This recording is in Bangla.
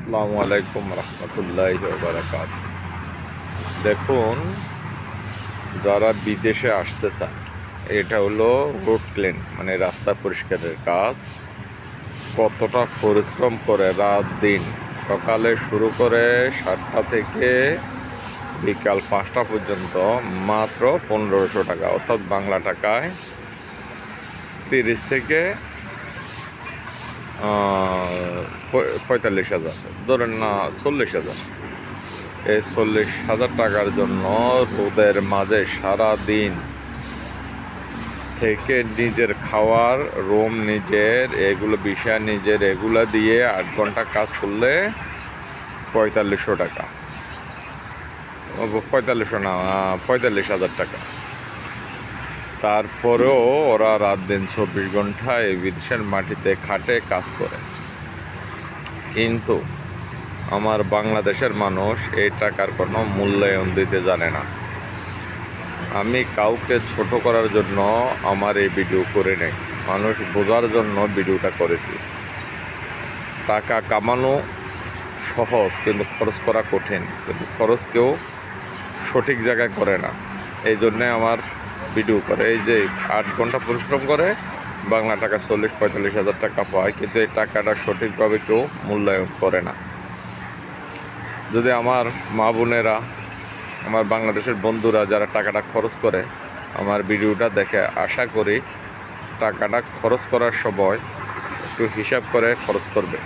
আসসালামু আলাইকুম রহমতুল্লাহ বারাকাত। দেখুন, যারা বিদেশে আসতে চান, এটা হলো রোড ক্লিন মানে রাস্তা পরিষ্কারের কাজ। কতটা পরিশ্রম করে রাত দিন, সকালে শুরু করে সাতটা থেকে বিকাল পাঁচটা পর্যন্ত মাত্র পনেরোশো টাকা, অর্থাৎ বাংলা টাকায় তিরিশ থেকে পঁয়তাল্লিশ হাজার। ধরেন না, চল্লিশ হাজার। এই চল্লিশ হাজার টাকার জন্য রোদের মাঝে সারা দিন থেকে নিজের খাওয়ার, রুম নিজের, এগুলো বিষয় নিজের, এগুলো দিয়ে আট ঘণ্টা কাজ করলে পঁয়তাল্লিশশো টাকা। পঁয়তাল্লিশশো না পঁয়তাল্লিশ হাজার টাকা। তারপরেও ওরা রাত দিন চব্বিশ ঘণ্টা এই বিদেশের মাটিতে খাটে কাজ করে। কিন্তু আমার বাংলাদেশের মানুষ এই টাকার কোনো মূল্যায়ন দিতে জানে না। আমি কাউকে ছোট করার জন্য আমার এই ভিডিও করে নেই। মানুষ বোঝার জন্য ভিডিওটা করেছি। টাকা কামানো সহজ, কিন্তু খরচ করা কঠিন। কিন্তু খরচ কেউ সঠিক জায়গায় করে না। এই জন্যে আমার ভিডিও করে, এই যে আট ঘণ্টা পরিশ্রম করে, বাংলা টাকা চল্লিশ পঁয়তাল্লিশ হাজার টাকা পায়, কিন্তু এই টাকাটা সঠিকভাবে কেউ মূল্যায়ন করে না। যদি আমার মা বোনেরা, আমার বাংলাদেশের বন্ধুরা যারা টাকাটা খরচ করে, আমার ভিডিওটা দেখে আশা করি টাকাটা খরচ করার সময় একটু হিসাব করে খরচ করবে।